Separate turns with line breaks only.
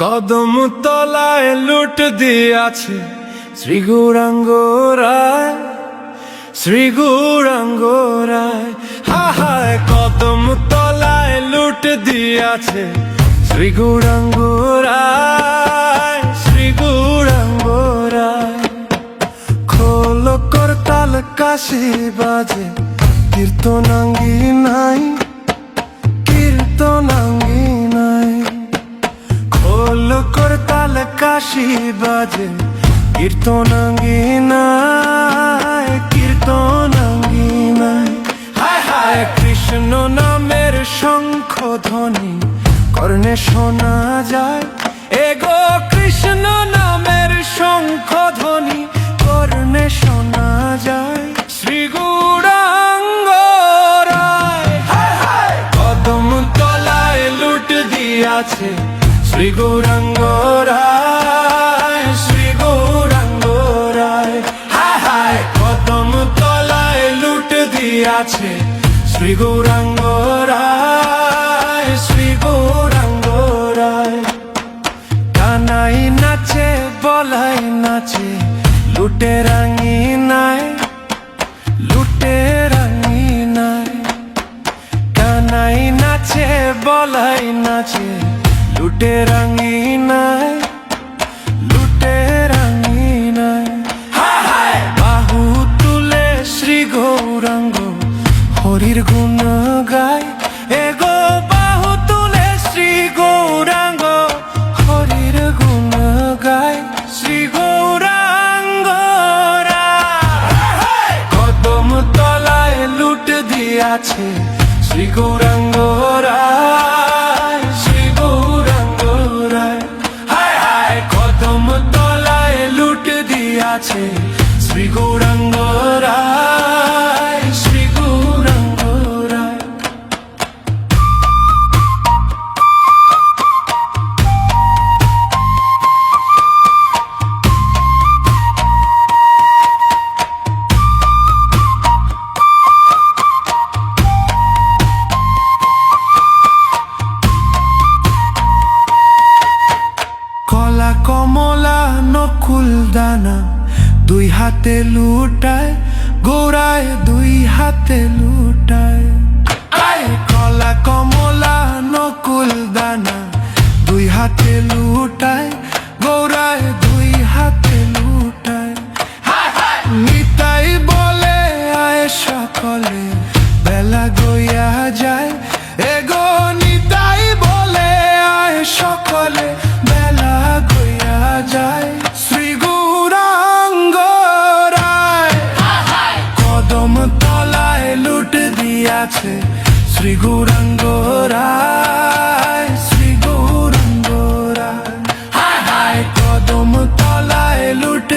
কদম তলায় লুট দিয়াছে শ্রী গৌরাঙ্গ রায় শ্রী গৌরাঙ্গ রায় হা হায় কদম তলায় লুট দিয়াছে শ্রী গৌরাঙ্গ রায় শ্রী গৌরাঙ্গ রায় খোল করতাল কাশি বাজে, কীর্তনাঙ্গি নাই। কাশি বাজে। কীর্তনাঙ্গি নাই কীর্তনাঙ্গি নাই হায়, কৃষ্ণ নামের শঙ্খ ধ্বনি কর্ণে শোনা যায়। এগো কৃষ্ণ নামের শঙ্খ ধ্বনি কর্ণে শোনা যায়। শ্রী গৌরাঙ্গ কদম তলায় লুট দিয়াছে শ্রী গৌরাঙ্গ রায় দিয়াছে শ্রী গৌরাঙ্গ রায়, শ্রী গৌরাঙ্গ রায়। কানাই নাচে, বলাই নাচে, লুটে রাঙি নাই, লুটে রাঙি নাই। কানাই নাচে, বলাই নাচে, লুটে রাঙি নাই। দিয়াছে শ্রী গৌরাঙ্গ শ্রী গৌরাঙ্গ রায়। হায় হায় কদম তলায় লুট দিয়াছে শ্রী গৌরাঙ্গ দানা দুই হাতে লুটায় গোড়ায় দুই হাতে লুটায়। গোরায় শ্রী গৌরম গোরায় হায় হায় কদম তলায় লুট